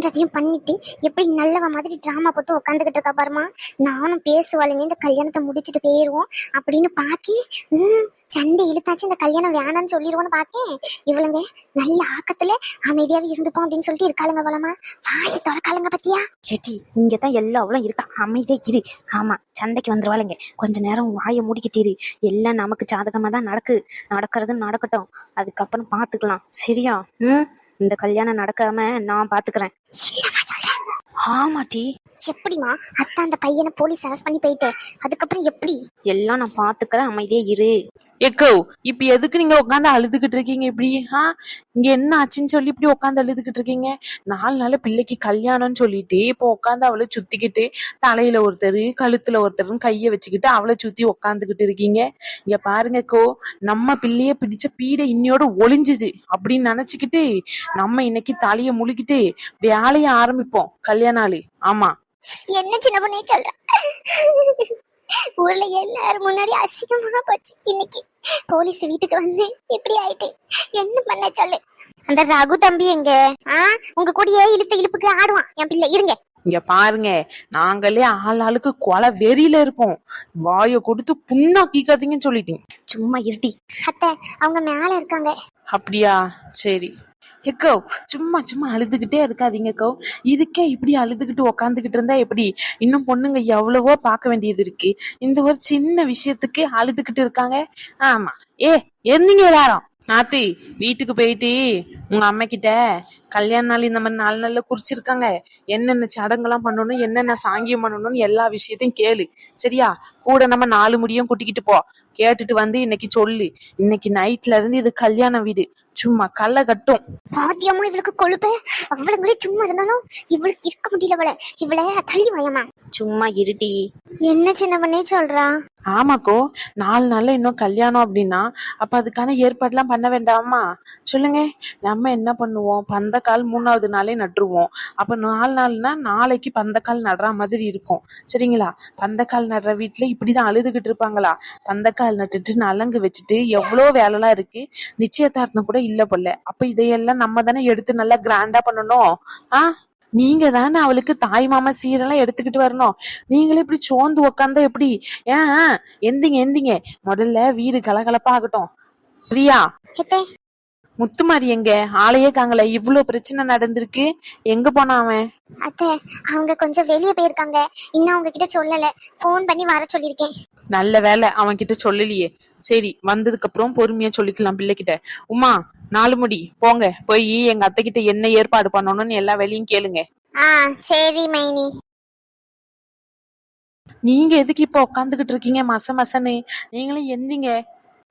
அப்படின்றதையும் பண்ணிட்டு எப்படி நல்லவ மாதிரி ட்ராமா போட்டு உட்காந்துக்கிட்டு இருக்கா பாருமா நானும் பேசுவாளுங்க இந்த கல்யாணத்தை முடிச்சுட்டு போயிருவோம் அப்படின்னு பாக்கி ம் சண்டை இழுத்தாச்சு இந்த கல்யாணம் வேணாம்னு சொல்லிடுவோன்னு பாக்கேன் இவளுங்க நல்ல ஆக்கத்துல அமைதியாவே இருந்துப்போம் அப்படின்னு சொல்லிட்டு இருக்காளுங்க போலமா வாய் திறக்காளுங்க பத்தியா? ஏட்டி இங்கே தான் எல்லா அவளும் இருக்கா? அமைதியே இரு. ஆமா சண்டைக்கு வந்துருவாளுங்க. கொஞ்ச நேரம் வாயை மூடிக்கிட்டு இரு. எல்லாம் நமக்கு சாதகமாக தான் நடக்கு. நடக்கிறது நடக்கட்டும். அதுக்கப்புறம் பார்த்துக்கலாம் சரியா? ம். இந்த கல்யாணம் நடக்காம நான் சொல்ற ஆமாட்டி எப்படிமா அத்தான் அந்த பையனை போலீஸ் அரெஸ்ட் பண்ணி போயிட்டு. அதுக்கப்புறம் எப்படி? எல்லாம் நான் பார்த்துக்கிறேன் அமைதியே இரு. எக்கோ இப்ப எதுக்கு நீங்க உட்காந்து அழுதுகிட்டு இருக்கீங்க இப்படி? ஆ? இங்க என்ன ஆச்சுன்னு சொல்லி இப்படி உட்காந்து அழுதுகிட்டு இருக்கீங்க? நாலு நாள் பிள்ளைக்கு கல்யாணம்னு சொல்லிட்டு இப்போ உட்காந்து அவளை சுத்திக்கிட்டு தலையில ஒருத்தர் கழுத்துல ஒருத்தர்னு கைய வச்சுக்கிட்டு அவளை சுத்தி உட்காந்துக்கிட்டு இருக்கீங்க. இங்க பாருங்கக்கோ நம்ம பிள்ளைய பிடிச்ச பீடை இன்னையோட ஒளிஞ்சுது அப்படின்னு நினைச்சுக்கிட்டு நம்ம இன்னைக்கு தலைய முழுகிட்டு வேலைய ஆரம்பிப்போம். கல்யாண நாள் ஆமா. என்ன சின்ன பொண்ணே சொல்ற? ஊர்ல எல்லாரும் முன்னாடி அசிங்கமா போச்சு. இன்னைக்கு போலீஸ் வீட்டுக்கு வந்து இப்படி ஆயிட்டு. என்ன பண்ண சொல்லு? அந்த ரகு தம்பி எங்க? ஆ உங்க கூடயே இழுத்த இழுப்புக்கு ஆடுவான். என் பிள்ளை இருங்க. இங்க பாருங்க. நாங்களே ஆள் ஆளுக்கு கொலை வெறியில இருக்கோம். வாயை கொடுத்து புண்ணாக்கிக்காதீங்கன்னு சொல்லிட்டீங்க. சும்மா இருட்டி அத்தை அவங்க மேல இருக்காங்க. அப்படியா? சரி. எக்கோ சும்மா சும்மா அழுதுகிட்டே இருக்காதீங்கக்கோ இதுக்கே இப்படி அழுதுகிட்டு உக்காந்துக்கிட்டு இருந்தா எப்படி? இன்னும் பொண்ணுங்க எவ்வளவோ பார்க்க வேண்டியது இருக்கு. இந்த ஒரு சின்ன விஷயத்துக்கு அழுதுகிட்டு இருக்காங்க. ஆமா. ஏ எந்தீங்க எல்லாரும். நாத்தி வீட்டுக்கு போயிட்டு உங்க அம்மா கிட்ட கல்யாண நாள் இந்த மாதிரி நாலு நாள்ல குறிச்சிருக்காங்க. என்னென்ன சடங்கெல்லாம் பண்ணணும் என்னென்ன சாங்கியம் பண்ணணும்னு எல்லா விஷயத்தையும் கேளு. சரியா? கூட நம்ம நாலு முடியும் கூட்டிக்கிட்டு போ. கேட்டுட்டு வந்து இன்னைக்கு சொல்லு. இன்னைக்கு நைட்ல இருந்து இது கல்யாண வீடு. சும்மா கல்ல கட்டும். பாத்தியமா இவளுக்கு கொழுப்பு. அவ்வளவு கூட சும்மா இருந்தாலும் இவளுக்கு இருக்க முடியல இவளை தள்ளி வாயம்மா. சும்மா இருட்டி என்ன சின்ன பண்ணே சொல்றா? ஆமாக்கோ நாலு நாள்ல இன்னும் கல்யாணம் அப்படின்னா அப்ப அதுக்கான ஏற்பாடுலாம் பண்ண வேண்டாமா? சொல்லுங்க. நம்ம என்ன பண்ணுவோம்? பந்தக்கால் மூணாவது நாளே நட்டுருவோம். அப்ப நாலு நாள்னா நாளைக்கு பந்தக்கால் நடுற மாதிரி இருக்கும். சரிங்களா? பந்தக்கால் நடுற வீட்டுல இப்படிதான் அழுதுகிட்டு இருப்பாங்களா? பந்தக்கால் நட்டுட்டு நலங்கு வச்சுட்டு எவ்வளோ வேலைலாம் இருக்கு? நிச்சயதார்த்தம் கூட இல்ல போல. அப்ப இதையெல்லாம் நம்ம தானே எடுத்து நல்லா கிராண்டா பண்ணணும். ஆ? நீங்க தானே அவளுக்கு தாய் மாமா சீரெல்லாம் எடுத்துக்கிட்டு வரணும். நீங்களே இப்படி சோர்ந்து உக்காந்தா எப்படி? ஏன் எந்திங்க எந்திங்க. முதல்ல வீடு கலகலப்பா ஆகட்டும் பிரியா முத்துமாரி எங்க? ஆளையே காங்கல. இவ்ளோ பிரச்சனை நடந்திருக்கு. எங்க போனா அவன்? அத்தை அவங்க கொஞ்சம் வெளியே போயிருக்காங்க. இன்னும் அவங்க கிட்ட சொல்லல. ஃபோன் பண்ணி வர சொல்லியிருக்கேன். நல்ல வேலை அவன் கிட்ட சொல்லலையே. சரி வந்ததுக்கு அப்புறம் பொறுமையா சொல்லிக்கலாம் பிள்ளைகிட்ட. உமா நாலு முடி. போங்க. போய் எங்க அத்தை கிட்ட என்ன ஏற்பாடு பண்ணணும்னு எல்லா வேலையும் கேளுங்க. ஆ சரி மைனி. நீங்க எதுக்கு இப்ப உட்காந்துகிட்டு இருக்கீங்க? மச மசன்னு. நீங்களும் எந்திங்க.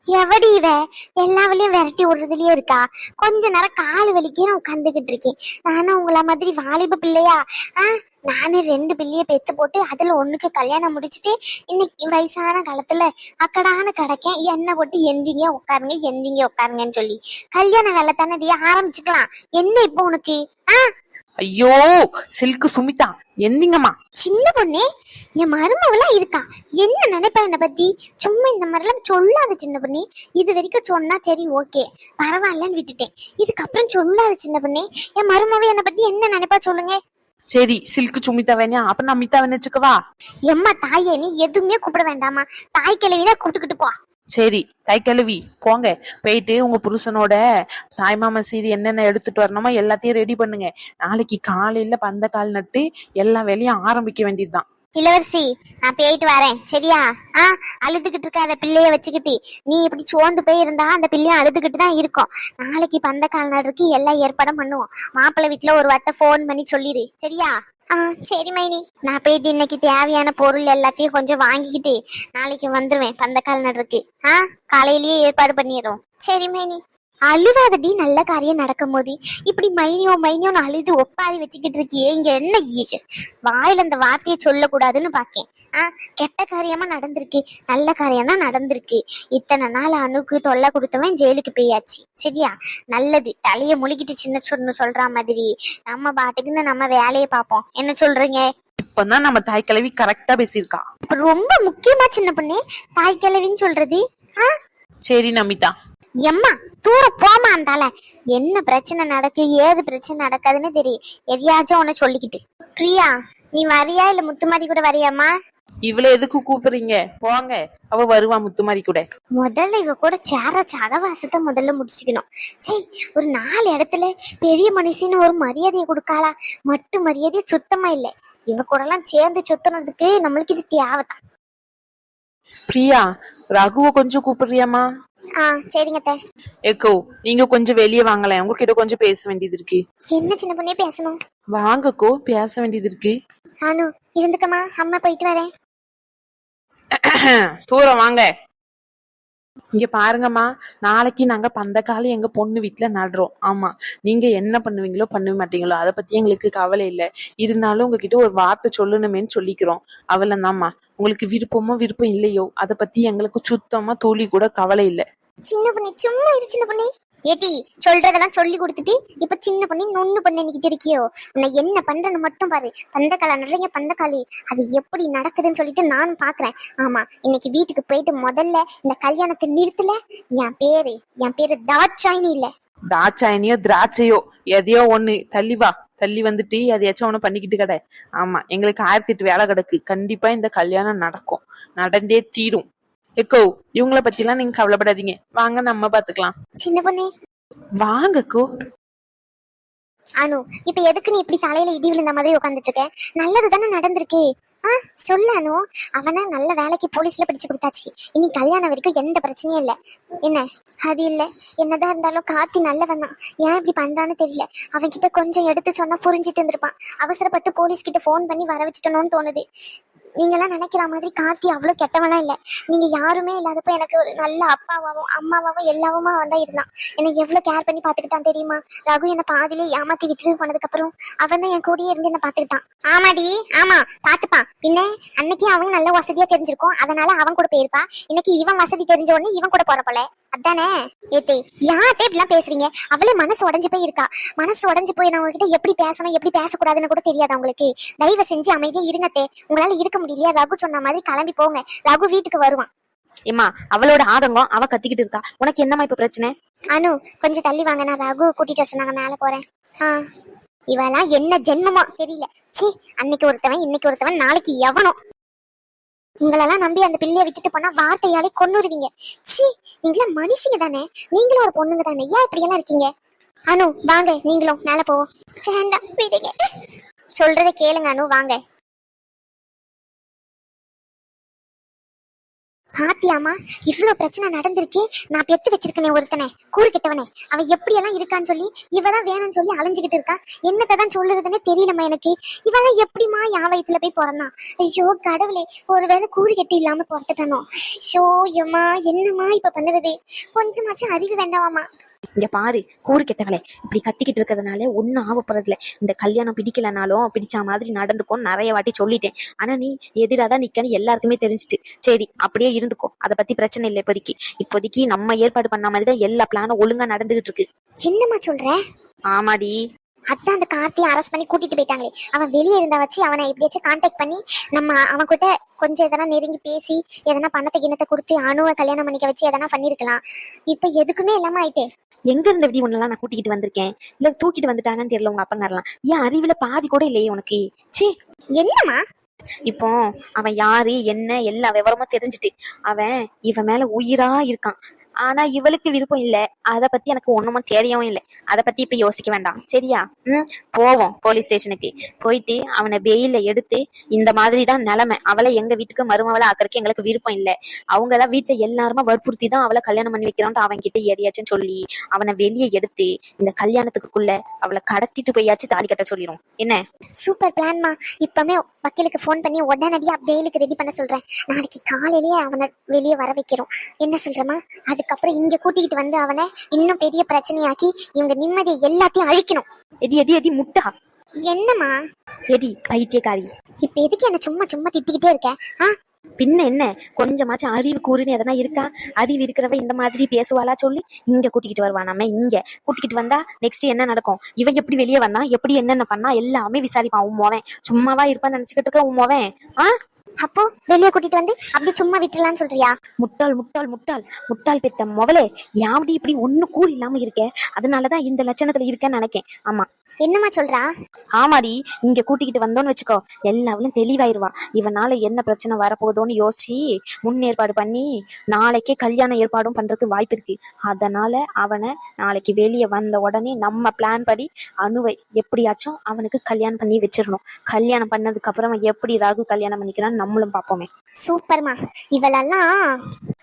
எவடி இவ? எல்லா வழியும் விரட்டி விடுறதுலயே இருக்கா? கொஞ்ச நேரம் கால் வலிக்கே நான் உட்காந்துக்கிட்டு இருக்கேன். நானும் உங்கள மாதிரி வாலிப பிள்ளையா? ஆ நானே ரெண்டு பிள்ளைய பெத்து போட்டு அதுல ஒண்ணுக்கு கல்யாணம் முடிச்சிட்டு இன்னைக்கு வயசான காலத்துல அக்கடான கிடைக்கேன் என்ன போட்டு எந்திங்க உட்காருங்க எந்திங்க உட்காருங்கன்னு சொல்லி. கல்யாண வேலை தானே ஆரம்பிச்சுக்கலாம். என்ன இப்போ உனக்கு? ஆ ஐயோ சில்கு சுமிதா எந்திங்கம்மா. சின்ன பொண்ணே என் மருமவெல்லாம் இருக்கா? என்ன நினைப்பா என்னை பத்தி? சும்மா இந்த மாதிரிலாம் சொல்லாத சின்ன பொண்ணே. இது வரைக்கும் சொன்னா சரி ஓகே. பரவாயில்லன்னு விட்டுட்டேன். இதுக்கப்புறம் சொல்லாத சின்ன பொண்ணே. என் மருமவ என்னை பத்தி என்ன நினைப்பா சொல்லுங்க? சரி சில்கு சுமிதா வேணா. அப்ப நான் மித்தா வச்சுக்கவா? எம்மா தாயே நீ எதுவுமே கூப்பிட வேண்டாமா தாய் கிழவினா கூப்பிட்டுக்கிட்டு போ. சரி தாய் கழுவி போங்க. போயிட்டு உங்க புருஷனோட தாய்மாமன் சீரி என்னென்ன எடுத்துட்டு வரணுமோ எல்லாத்தையும் ரெடி பண்ணுங்க. நாளைக்கு காலையில பந்த கால் நட்டு எல்லா வேலையும் ஆரம்பிக்க வேண்டியதுதான். இளவரசி நான் போயிட்டு வரேன். சரியா? ஆ அழுதுகிட்டு இருக்காத பிள்ளைய வச்சுக்கிட்டு. நீ இப்படி சோர்ந்து போய் இருந்தா அந்த பிள்ளையும் அழுதுகிட்டு தான் இருக்கும். நாளைக்கு பந்த கால் நடுறதுக்கு எல்லாம் ஏற்பாடும் பண்ணுவோம். மாப்பிள்ளை வீட்டுல ஒரு வார்த்தை ஃபோன் பண்ணி சொல்லிடு சரியா? ஆ சரி மைனி. நான் போயிட்டு இன்னைக்கு தேவையான பொருள் எல்லாத்தையும் கொஞ்சம் வாங்கிக்கிட்டு நாளைக்கு வந்துருவேன். பந்தக்கால் நடுறதுக்கு. ஆ காலையிலேயே ஏற்பாடு பண்ணிடுறோம். சரி மைனி. அழுவாதடி நல்ல காரியம் நடக்கும் போது இப்படி மைனியோ மைனியோன்னு அழுது ஒப்பாரி வச்சுக்கிட்டு இருக்கியே இங்க என்ன வாயில அந்த வார்த்தையை சொல்லக்கூடாதுன்னு பாக்கேன். ஆ கெட்ட காரியமா நடந்திருக்கு. நல்ல காரியம் தான் நடந்திருக்கு. இத்தனை நாள் அணுக்கு தொல்லை கொடுத்தவன் ஜெயிலுக்கு போயாச்சு. சரியா? நல்லது. தலைய முழுகிட்டு சின்ன சொன்னு சொல்ற மாதிரி. நம்ம பாட்டுக்குன்னு நம்ம வேலையை பார்ப்போம். என்ன சொல்றீங்க? இப்பதான் நம்ம தாய் கிழவி கரெக்டா பேசியிருக்கா. ரொம்ப முக்கியமா சின்ன பொண்ணு. தாய் கிழவின்னு சொல்றது. சரி நமிதா. எம்மா தூர போமா அந்தால என்ன பிரச்சனை நடக்கு ஏது பிரச்சனை நடக்காதுன்னு தெரியும் எதையாச்சும் உன்னை சொல்லிக்கிட்டு. பிரியா நீ வரியா இல்ல முத்துமாரி கூட வரியாம்மா? இவ்வளவு எதுக்கு கூப்பிடுறீங்க? போங்க. அவ வருவா முத்துமாரி கூட. முதல்ல இவ கூட சேர சகவாசத்தை முதல்ல முடிச்சுக்கணும். சரி ஒரு நாலு இடத்துல பெரிய மனுஷன்னு ஒரு மரியாதையை கொடுக்காளா? மட்டும் மரியாதை சுத்தமா இல்லை. இவ கூட எல்லாம் சேர்ந்து சுத்தனதுக்கு நம்மளுக்கு இது தேவைதான். பிரியா ரகுவை கொஞ்சம் கூப்பிடுறியாமா ஆ சரிங்க அத்தை. எக்கோ நீங்க கொஞ்சம் வெளியே வாங்கலாம் உங்ககிட்ட கொஞ்சம் பேச வேண்டியது இருக்கு. என்ன சின்ன பொண்ணே பேசணும்? வாங்கக்கோ பேச வேண்டியது இருக்கு. அனு இருந்துக்கம்மா. அம்மா போயிட்டு வரேன். தூரம் வாங்க. இங்க பாருங்கம்மா நாளைக்கு நாங்க பந்தக்காலம் எங்க பொண்ணு வீட்டுல நடுறோம். ஆமா நீங்க என்ன பண்ணுவீங்களோ பண்ண மாட்டீங்களோ அதை பத்தி எங்களுக்கு கவலை இல்ல. இருந்தாலும் உங்ககிட்ட ஒரு வார்த்தை சொல்லணுமேன்னு சொல்லிக்கிறோம். அவ்வளவுதாம்மா உங்களுக்கு விருப்பமோ விருப்பம் இல்லையோ அதை பத்தி எங்களுக்கு சுத்தமா துளி கூட கவலை இல்ல. சின்ன பொண்ணு சும்மா இரு சின்ன பொண்ணு. ஏட்டி சொல்றதெல்லாம் சொல்லி கொடுத்துட்டு இப்ப சின்ன பொண்ணு நொண்ணு பண்ண நிக்கிட்டு இருக்கியோ? உன்னை என்ன பண்றேன்னு மட்டும் பாரு. பந்தக்கால நிறைய பந்தக்காளி அது எப்படி நடக்குதுன்னு சொல்லிட்டு நான் பாக்குறேன். ஆமா இன்னைக்கு வீட்டுக்கு போயிட்டு முதல்ல இந்த கல்யாணத்தை நிறுத்தல. என் பேரு என் பேரு தாட்சாயினி இல்ல. தாட்சாயினியோ திராட்சையோ எதையோ ஒண்ணு. தள்ளி வா. தள்ளி வந்துட்டு எதையாச்சும் ஒண்ணு பண்ணிக்கிட்டு கடை. ஆமா எங்களுக்கு ஆயிரத்தி எட்டு வேலை கிடக்கு. கண்டிப்பா இந்த கல்யாணம் நடக்கும். நடந்தே தீரும். எக்கோ இவங்கள பத்தி எல்லாம் நீங்க கவலைப்படாதீங்க. வாங்க நம்ம பாத்துக்கலாம். சின்ன பொண்ணு. வாங்கக்கோ அனு இப்ப எதுக்கு நீ இப்படி தலையில இடி விழுந்த மாதிரி உட்காந்துட்டு இருக்க நல்லது தானே நடந்திருக்கு. ஆ சொல்லு அனு. அவனை நல்ல வேலைக்கு போலீஸ்ல பிடிச்சு கொடுத்தாச்சு. இனி கல்யாணம் வரைக்கும் எந்த பிரச்சனையும் இல்ல. என்ன? அது இல்ல. என்னதான் இருந்தாலும் கார்த்தி நல்லவன் தான். ஏன் இப்படி பண்றான்னு தெரியல. அவன் கிட்ட கொஞ்சம் எடுத்து சொன்னா புரிஞ்சிட்டு இருந்திருப்பான். அவசரப்பட்டு போலீஸ் கிட்ட ஃபோன் பண்ணி வர வச்சுட்டணும்னு தோணுது. நீங்கெல்லாம் நினைக்கிற மாதிரி கார்த்தி அவ்வளோ கெட்டவெல்லாம் இல்லை. நீங்க யாருமே இல்லாதப்போ எனக்கு ஒரு நல்ல அப்பாவாகவும் அம்மாவாகவும் எல்லாவுமா வந்தால் இருந்தான். என்னை எவ்வளவு கேர் பண்ணி பார்த்துக்கிட்டான் தெரியுமா? ரகு என்னை பாதிலே ஏமாத்தி விட்டு போனதுக்கப்புறம் அவன் தான் என் கூடயே இருந்து என்ன பாத்துக்கிட்டான் ஆமாடி ஆமா பார்த்துப்பான். பின்ன அன்னைக்கு அவன் நல்ல வசதியா தெரிஞ்சிருக்கும். அதனால அவன் கூட போயிருப்பா. இன்னைக்கு இவன் வசதி தெரிஞ்ச உடனே இவன் கூட போற போல. அதானே? ஏத்தே யார்ட்டே இப்படிலாம் பேசுறீங்க? அவளே மனசு உடைஞ்சு போய் இருக்கா. மனசு உடைஞ்சு போய் நான் உங்ககிட்ட எப்படி பேசணும் எப்படி பேசக்கூடாதுன்னு கூட தெரியாது உங்களுக்கு தயவு செஞ்சு அமைதியா இருங்கத்தே உங்களால இருக்க முடியலையா? ரகு சொன்ன மாதிரி கிளம்பி போங்க. ரகு வீட்டுக்கு வருவான். ஏம்மா அவளோட ஆதங்கம் அவ கத்திக்கிட்டு இருக்கா. உனக்கு என்னம்மா இப்ப பிரச்சனை? அனு கொஞ்சம் தள்ளி வாங்க. நான் ரகு கூட்டிட்டு வர சொன்னாங்க. மேல போறேன். இவெல்லாம் என்ன ஜென்மமோ? தெரியல. சீ அன்னைக்கு ஒருத்தவன் இன்னைக்கு ஒருத்தவன் நாளைக்கு எவனோ. உங்களெல்லாம் நம்பி அந்த பிள்ளைய விட்டுட்டு போனா வார்த்தையாலே கொன்னுருவீங்க. சி நீங்களும் மனுஷங்க தானே? நீங்களும் ஒரு பொண்ணுங்க தானே? ஏன் இப்படி எல்லாம் இருக்கீங்க? அனு வாங்க நீங்களும் மேல போவோம். வேண்டாம் விடுங்க. சொல்றதை கேளுங்க அனு வாங்க. பாத்தியாமா இவ்ளோ பிரச்சனை நடந்திருக்கு நான் பெத்து வச்சிருக்கனே ஒருத்தனை கூறு கெட்டவனே அவன் எப்படி எல்லாம் இருக்கான்னு சொல்லி இவதான் வேணும்னு சொல்லி அலைஞ்சுக்கிட்டு இருக்கா. என்னத்தான் சொல்லுறதுன்னே தெரியலம்மா எனக்கு. இவெல்லாம் எப்படிமா யா வயித்துல போய் பிறந்தான் ஐயோ கடவுளே ஒருவேளை கூறு கெட்டி இல்லாம பிறந்துட்டானோ? ஷோ எம்மா என்னம்மா இப்ப பண்ணுறது? கொஞ்சமாச்சும் அறிவு வேண்டாமாமா இங்க பாரு கூறு கெட்டவளே. இப்படி கத்திக்கிட்டு இருக்கிறதுனால ஒன்னும் ஆக போறதில்ல. இந்த கல்யாணம் பிடிக்கலனாலும் பிடிச்ச மாதிரி நடந்துக்கும் நிறைய வாட்டி சொல்லிட்டேன். ஆனா நீ எதிராதான் நிக்கன்னு எல்லாருக்குமே தெரிஞ்சுட்டு. சரி அப்படியே இருந்துக்கோ. அதை பத்தி பிரச்சனை இல்லை இப்போதைக்கு. இப்போதைக்கு நம்ம ஏற்பாடு பண்ண மாதிரி தான் எல்லா பிளானும் ஒழுங்கா நடந்துகிட்டு இருக்கு. என்னம்மா சொல்ற? ஆமாடி. அதான் அந்த கார்த்தியை அரெஸ்ட் பண்ணி கூட்டிட்டு போயிட்டாங்களே. அவன் வெளியே இருந்தா வச்சு அவனை எப்படியாச்சும் கான்டாக்ட் பண்ணி நம்ம அவன் கிட்ட கொஞ்சம் எதனா நெருங்கி பேசி எதனா பணத்தை கிணத்தை கொடுத்து அணுவை கல்யாணம் பண்ணிக்க வச்சு எதனா பண்ணிருக்கலாம். இப்ப எதுக்குமே இல்லாம ஆயிட்டு. எங்க இருந்து எப்படி உன்னெல்லாம் நான் கூட்டிக்கிட்டு வந்திருக்கேன்? இல்ல தூக்கிட்டு வந்துட்டாங்கன்னு தெரியல உங்க அப்பங்காரலாம் ஏன் அறிவுல பாதி கூட இல்லையே உனக்கு? சீ என்னம்மா? இப்போ அவன் யாரு என்ன எல்லா விவரமும் தெரிஞ்சுட்டு அவன் இவன் மேல உயிரா இருக்கான். ஆனா இவளுக்கு விருப்பம் இல்ல. அத பத்தி எனக்கு ஒண்ணுமே தெரியவும் இல்லை. அத பத்தி இப்ப யோசிக்க வேண்டாம். சரியா? ம்? போவோம் போலீஸ் ஸ்டேஷனுக்கு போயிட்டு அவனை வெயில எடுத்து இந்த மாதிரி தான் நிலைமை. அவளை எங்க வீட்டுக்கு மருமவளை ஆக்கறக்கு எங்களுக்கு விருப்பம் இல்ல. அவங்க எல்லாம் வீட்டுல எல்லாருமே வற்புறுத்தி தான் அவளை கல்யாணம் பண்ணி வைக்கிறோம்ட்டு அவன் கிட்ட எதையாச்சும் சொல்லி அவனை வெளியே எடுத்து இந்த கல்யாணத்துக்குள்ள அவளை கடத்திட்டு போயாச்சும் தாலி கட்ட சொல்லிடும் என்ன? சூப்பர் பிளான்மா இப்பமே வக்கீலுக்கு ஃபோன் பண்ணி உடனடியா பெயிலுக்கு ரெடி பண்ண சொல்றேன். நாளைக்கு காலையிலேயே அவனை வெளியே வர வைக்கிறோம். என்ன சொல்றமா அதுக்கப்புறம் இங்க கூட்டிக்கிட்டு வந்து அவனை இன்னும் பெரிய பிரச்சனையாக்கி இவங்க நிம்மதியை எல்லாத்தையும் அழிக்கணும். எடி எடி எடி முட்டா. என்னம்மா? எடி பைத்தியக்காரி. இப்ப எதுக்கு என்ன சும்மா சும்மா திட்டிக்கிட்டே இருக்க? ஆ? பின்ன என்ன? கொஞ்சமாச்சும் அறிவு கூறுன்னு எதனா இருக்கா? அறிவு இருக்கிறவ இந்த மாதிரி பேசுவாளா சொல்லி இங்க கூட்டிக்கிட்டு வருவா நம்ம இங்க. கூட்டிக்கிட்டு வந்தா நெக்ஸ்ட் என்ன நடக்கும்? இவன் எப்படி வெளியே வந்தா எப்படி என்னென்ன பண்ணா எல்லாமே விசாரிப்பான் உன் மோவன். சும்மாவா இருப்பான்னு நினைச்சுக்கிட்டு இருக்க உன் மோவன். ஆ? அப்போ வெளியே கூட்டிட்டு வந்து அப்படி சும்மா விட்டுலான்னு சொல்றியா? முட்டாள் முட்டாள் முட்டாள். முட்டாள் பெத்த முதலே யாவடி இப்படி ஒண்ணு கூறு இல்லாம இருக்க? அதனாலதான் இந்த லட்சணத்துல இருக்கேன்னு நினைக்கேன். ஆமா. என்னம்மா சொல்றா? ஆமாடி இங்க கூட்டிக்கிட்டு வந்தோன்னு வச்சுக்கோ. எல்லாவளும் தெளிவாயிருவா. இவனால என்ன பிரச்சனை வரப்போதோன்னு யோசிச்சு முன்னேற்பாடு பண்ணி நாளைக்கே கல்யாண ஏற்பாடும் பண்றதுக்கு வாய்ப்பு இருக்கு. அதனால அவனை நாளைக்கு வெளியே வந்த உடனே நம்ம பிளான் படி அணுவை எப்படியாச்சும் அவனுக்கு கல்யாணம் பண்ணி வச்சிடணும். கல்யாணம் பண்ணதுக்கு அப்புறம் எப்படி ராகு கல்யாணம் பண்ணிக்கிறான்னு நம்மளும் பார்ப்போமே. சூப்பர்மா இவளெல்லாம்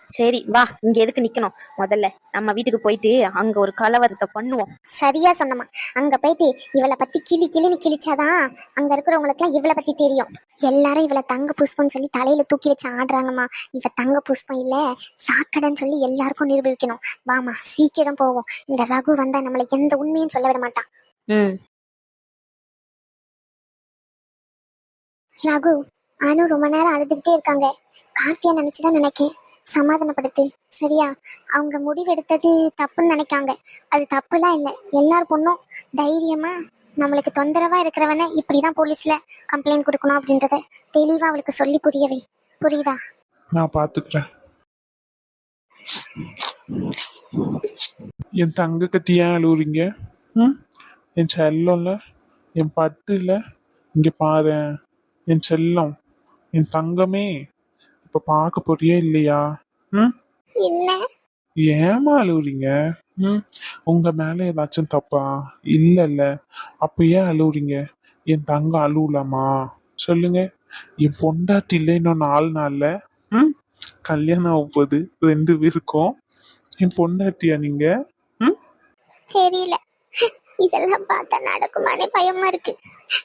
சரி வா இங்க எதுக்கு நிக்கணும்? முதல்ல நம்ம வீட்டுக்கு போயிட்டு அங்க ஒரு கலவரத்தை பண்ணுவோம். சரியா சொன்னம்மா. அங்க போயிட்டு இவளை பத்தி கிளி கிளின்னு கிழிச்சாதான் அங்க இருக்கிறவங்களுக்குலாம் இவளை பத்தி தெரியும். எல்லாரும் இவளை தங்க புஷ்பம்னு சொல்லி தலையில தூக்கி வச்சு ஆடுறாங்கம்மா. இவ தங்க புஷ்பம் இல்ல சாக்கடைன்னு சொல்லி எல்லாருக்கும் நிரூபிக்கணும். வாமா சீக்கிரம் போவோம். இந்த ரகு வந்தா நம்மளை எந்த உண்மையும் சொல்ல விட மாட்டான். ம். ரகு ஆனும் ரொம்ப நேரம் அழுதுகிட்டே இருக்காங்க. கார்த்தியா நினைச்சுதான் நினைக்கேன். சமாதானப்படுத்து. சரியா? அவங்க முடிவெடுத்தது தப்புன்னு நினைக்காங்க. அது தப்புலாம் இல்லை. எல்லார் பொண்ணும் தைரியமா நம்மளுக்கு தொந்தரவா இருக்கிறவன இப்படிதான் போலீஸ்ல கம்ப்ளைண்ட் கொடுக்கணும் அப்படின்றத தெளிவா அவளுக்கு சொல்லி புரியவே. புரியுதா? நான் பாத்துக்கிறேன். என் தங்க கட்டி ஏன் அழுவுறீங்க? ம்? என் செல்லம்ல என் பட்டு இல்ல. இங்க பாரு என் செல்லம். என் தங்கமே இப்ப பார்க்க போறியா இல்லையா? ம்? என்ன? ஏமா அழுவுறீங்க? ம். உங்க மேல ஏதாச்சும் தப்பா? இல்ல இல்ல அப்ப ஏன் அழுவுறீங்க? என் தங்கம் அழுவலாமா? சொல்லுங்க. என் பொண்டாட்டி இல்லை இன்னும் நாலு நாள்ல. ம். கல்யாணம் ஆக போகுது ரெண்டு பேருக்கும். என் பொண்டாட்டியா நீங்க? ம். தெரியல. இதெல்லாம் பார்த்தா நடக்குமானே பயமா இருக்கு.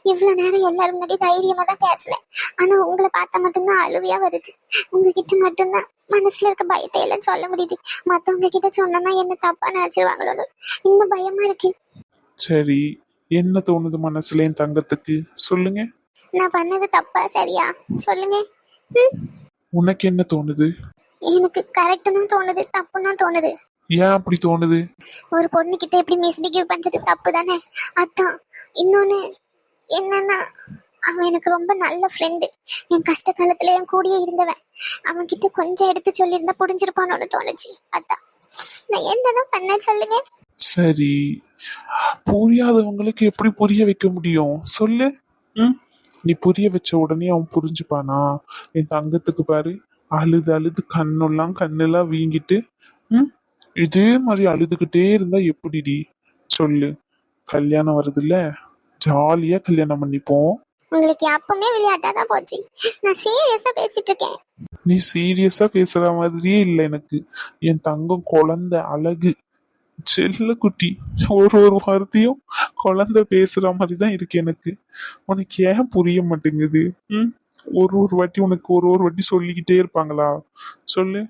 இவ்வளவு நேரம் எல்லாரும் முன்னாடி தைரியமா தான் பேசினேன். ஆனா உங்களை பார்த்தா மட்டும்தான் அழுவியா வருது. உங்ககிட்ட மட்டும்தான் மனசுல இருக்க பயத்தை எல்லாம் சொல்ல முடியுது. மத்தவங்க கிட்ட சொன்னா என்ன தப்பா நினைச்சிருவாங்களோன்னு. இன்னும் பயமா இருக்கு. சரி என்ன தோணுது மனசுல என் தங்கத்துக்கு? சொல்லுங்க. நான் பண்ணது தப்பா சரியா? சொல்லுங்க. உனக்கு என்ன தோணுது? எனக்கு கரெக்டுன்னு தோணுது தப்புன்னு தோணுது. ஏன் அப்படி தோணுது? ஒரு பொண்ணு கிட்ட எப்படி மிஸ்பிஹேவ் பண்றது தப்பு தானே அதான். இன்னொன்னு என்னன்னா அவன் எனக்கு ரொம்ப நல்ல ஃப்ரெண்டு என் கஷ்ட காலத்துல என் கூடயே இருந்தவன். அவன் கிட்ட கொஞ்சம் எடுத்து சொல்லியிருந்தா புரிஞ்சிருப்பானோன்னு தோணுச்சு. அதான். நான் என்னதான் பண்ண சொல்லுங்க? சரி. புரியாதவங்களுக்கு எப்படி புரிய வைக்க முடியும்? சொல்லு. ம்? நீ புரிய வச்ச உடனே அவன் புரிஞ்சுப்பானா? என் தங்கத்துக்கு பாரு. அழுது அழுது கண்ணெல்லாம் கண்ணெல்லாம் வீங்கிட்டு ம்? இதே மாதிரி அழுதுகிட்டே இருந்தா எப்படிடி? சொல்லு. கல்யாணம் வருதுல்ல? ஜாலியா கல்யாணம் பண்ணிப்போம். உங்களுக்கு அப்பவுமே விளையாட்டாதான் போச்சு. நான் சீரியஸா பேசிட்டு இருக்கேன் நீ சீரியஸா பேசுற மாதிரியே இல்லை எனக்கு. என் தங்கம் குழந்தை அழகு. செல்ல குட்டி. ஒரு ஒரு வார்த்தையும் குழந்தை பேசுற மாதிரி தான் இருக்கு எனக்கு. உனக்கு ஏன் புரிய மாட்டேங்குது? ம்? ஒரு ஒரு வாட்டி உனக்கு ஒரு ஒரு வாட்டி சொல்லிக்கிட்டே இருப்பாங்களா? சொல்லு.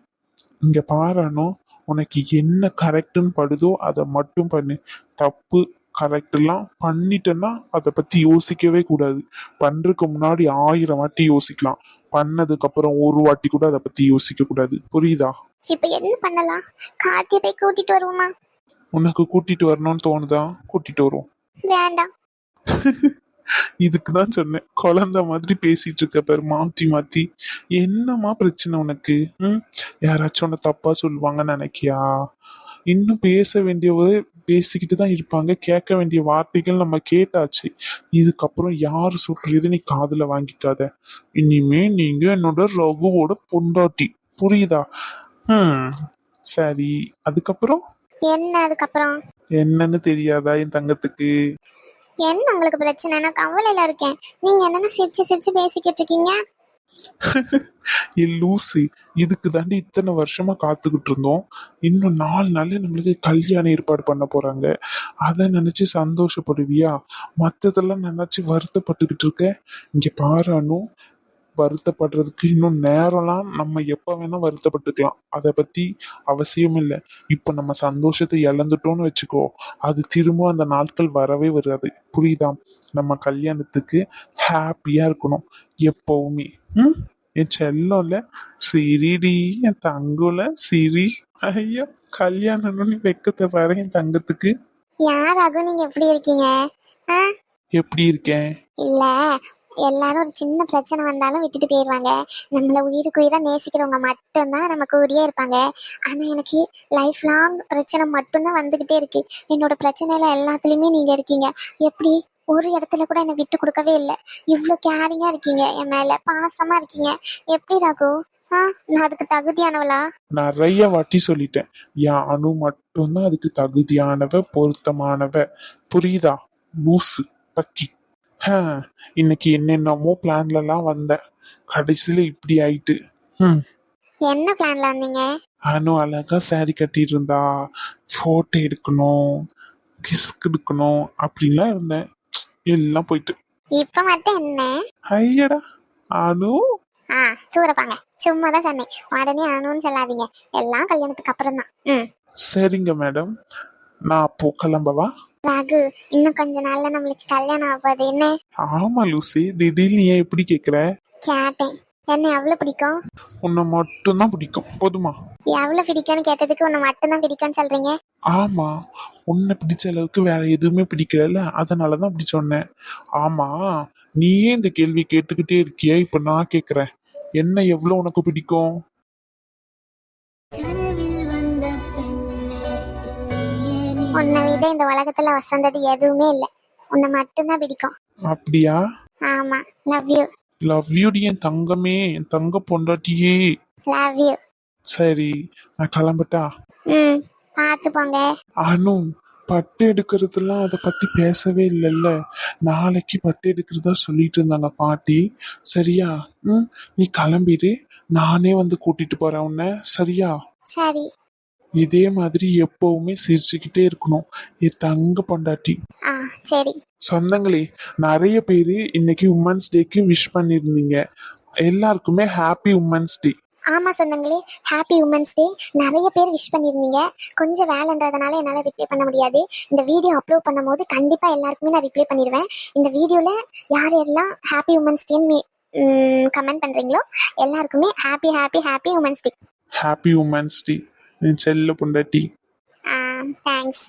இங்க பாரானோ உனக்கு என்ன கரெக்டுன்னு படுதோ அதை மட்டும் பண்ணு. தப்பு கரெக்ட்லாம் பண்ணிட்டேன்னா அதை பத்தி யோசிக்கவே கூடாது. பண்றதுக்கு முன்னாடி ஆயிரம் வாட்டி யோசிக்கலாம். பண்ணதுக்கு அப்புறம் ஒரு வாட்டி கூட அதை பத்தி யோசிக்க கூடாது. புரியுதா? இப்ப என்ன பண்ணலாம்? கார்த்திய போய் கூட்டிட்டு வருவோமா? உனக்கு கூட்டிட்டு வரணும்னு தோணுதா? கூட்டிட்டு வருவோம். வேண்டாம். இதுக்கு தான் சொன்னேன். குழந்தை மாதிரி பேசிட்டு இருக்க பாரு மாத்தி மாத்தி. என்னம்மா பிரச்சனை உனக்கு? ம்? யாராச்சும் உன்னை தப்பா சொல்லுவாங்கன்னு நினைக்கியா? இன்னும் பேச வேண்டியவ பேசிக்கிட்டு தான் இருப்பாங்க. கேட்க வேண்டிய வார்த்தைகள் நம்ம கேட்டாச்சு. இதுக்கப்புறம் யார் சொல்றது நீ காதுல வாங்கிக்காத. இனிமே நீங்க என்னோட ரகுவோட பொண்டாட்டி. புரியுதா? ம். சரி. அதுக்கப்புறம்? என்ன அதுக்கப்புறம்? என்னன்னு தெரியாதா என் தங்கத்துக்கு? என்ன உங்களுக்கு பிரச்சனை நான் கவலையில இருக்கேன். நீங்க என்னென்ன சிரிச்சு சிரிச்சு பேசிக்கிட்டு இருக்கீங்க? ஏ இதுக்கு தாண்டி இத்தனை வருஷமா காத்துக்கிட்டு இருந்தோம். இன்னும் நாலு நாள்ல நம்மளுக்கு கல்யாணம் ஏற்பாடு பண்ண போறாங்க. அதை நினைச்சு சந்தோஷப்படுவியா? மத்ததெல்லாம் நினைச்சு வருத்தப்பட்டுக்கிட்டு இருக்க இங்க பாரானும் வருத்தப்படுறதுக்கு இன்னும் நேரம்லாம் நம்ம எப்ப வேணா வருத்தப்பட்டுக்கலாம். அதை பத்தி அவசியம் இல்லை. இப்ப நம்ம சந்தோஷத்தை இழந்துட்டோம்னு வச்சுக்கோ அது திரும்ப அந்த நாட்கள் வரவே வராது. புரியுதா? நம்ம கல்யாணத்துக்கு ஹாப்பியா இருக்கணும். எப்பவுமே. ம்? என் செல்லம்ல சிரிடி என் தங்கம்ல சிரி. ஐயா கல்யாணம்னு வெக்கத்தை பாரு என் தங்கத்துக்கு. யார் அது நீங்க எப்படி இருக்கீங்க? எப்படி இருக்கேன்? இல்ல எல்லாரும் ஒரு சின்ன பிரச்சனை வந்தாலும் விட்டுட்டு போயிடுவாங்க நம்மளை உயிருக்கு உயிராக நேசிக்கிறவங்க மட்டும்தான் நம்ம கூடியே இருப்பாங்க. ஆனால் எனக்கு லைஃப் லாங் பிரச்சனை மட்டும்தான் வந்துக்கிட்டே இருக்கு. என்னோட பிரச்சனையில எல்லாத்துலேயுமே நீங்கள் இருக்கீங்க. எப்படி? ஒரு இடத்துல கூட என்னை விட்டு கொடுக்கவே இல்லை. இவ்வளோ கேரிங்காக இருக்கீங்க. என் மேலே பாசமாக இருக்கீங்க. எப்படி ராகு? ஆ நான் அதுக்கு தகுதியானவளா? நிறைய வாட்டி சொல்லிட்டேன். என் அணு மட்டும்தான் அதுக்கு தகுதியானவ பொருத்தமானவ. புரியுதா? லூசு பக்கி. இன்னைக்கு என்னென்னமோ பிளான்ல எல்லாம் வந்தேன் கடைசியில இப்படி ஆயிட்டு. ம். என்ன பிளான்ல வந்தீங்க? அனு அழகா saree கட்டிட்டு இருந்தா போட்டோ எடுக்கணும் கிஸ் கொடுக்கணும் அப்படின்லாம் இருந்தேன். எல்லாம் போயிட்டு. இப்ப மட்டும் என்ன? ஐயடா அனு. ஆ சூரப்பாங்க சும்மா தான் சொன்னேன். உடனே அணுன்னு சொல்லாதீங்க. எல்லாம் கல்யாணத்துக்கு அப்புறம் தான் ம். சரிங்க மேடம். நான் அப்போ கிளம்பவா? ராகு இன்னும் கொஞ்ச நாள்ல நம்மளுக்கு கல்யாணம் ஆகாது. என்ன? ஆமா லூசி. திடீர்னு ஏன் எப்படி கேக்குற? கேட்டேன். என்ன எவ்வளவு பிடிக்கும்? உன்னை மட்டும்தான் பிடிக்கும். போதுமா? எவ்வளவு பிடிக்கும்னு கேட்டதுக்கு உன்னை மட்டும்தான் பிடிக்கும்னு சொல்றீங்க? ஆமா. உன்னை பிடிச்ச அளவுக்கு வேற எதுவுமே பிடிக்கல அதனாலதான் அப்படி சொன்னேன். ஆமா. நீயே இந்த கேள்வி கேட்டுக்கிட்டே இருக்கியே. இப்ப நான் கேக்குறேன். என்ன எவ்வளவு உனக்கு பிடிக்கும்? உன்னை விட இந்த உலகத்துல வசந்தது எதுவுமே இல்லை. உன்னை மட்டும்தான் பிடிக்கும். அப்படியா? ஆமா லவ் யூ லவ் யூடி என் தங்கமே என் தங்க பொண்டாட்டியே. லவ் யூ சரி நான் கிளம்பட்டா? ம் பார்த்து போங்க. அனு பட்டு எடுக்கிறதுலாம் அதை பத்தி பேசவே இல்லைல்ல. நாளைக்கு பட்டு எடுக்கிறதா சொல்லிட்டு இருந்தாங்க பாட்டி. சரியா? ம் நீ கிளம்பிடு நானே வந்து கூட்டிட்டு போறேன் உன்னை. சரியா? சரி. இதே மாதிரி எப்பவுமே சிரிச்சுக்கிட்டே இருக்கணும். என் தங்க பொண்டாட்டி. ஆ சரி. சொந்தங்களே நிறைய பேர் இன்னைக்கு உமன்ஸ் டேக்கு விஷ் பண்ணியிருந்தீங்க. எல்லாருக்குமே ஹாப்பி உமன்ஸ் டே ஆமா சொந்தங்களே ஹாப்பி உமன்ஸ் டே நிறைய பேர் விஷ் பண்ணியிருந்தீங்க. கொஞ்சம் வேலைன்றதுனால என்னால் ரிப்ளை பண்ண முடியாது. இந்த வீடியோ அப்லோட் பண்ணும்போது கண்டிப்பாக எல்லாருக்குமே நான் ரிப்ளை பண்ணிடுவேன் இந்த வீடியோவில் யார் யாரெல்லாம் ஹாப்பி உமன்ஸ் டேன்னு கமெண்ட் பண்ணுறீங்களோ எல்லாருக்குமே happy happy happy women's day happy women's day என் செல்ல பொண்டாட்டி தேங்க்ஸ்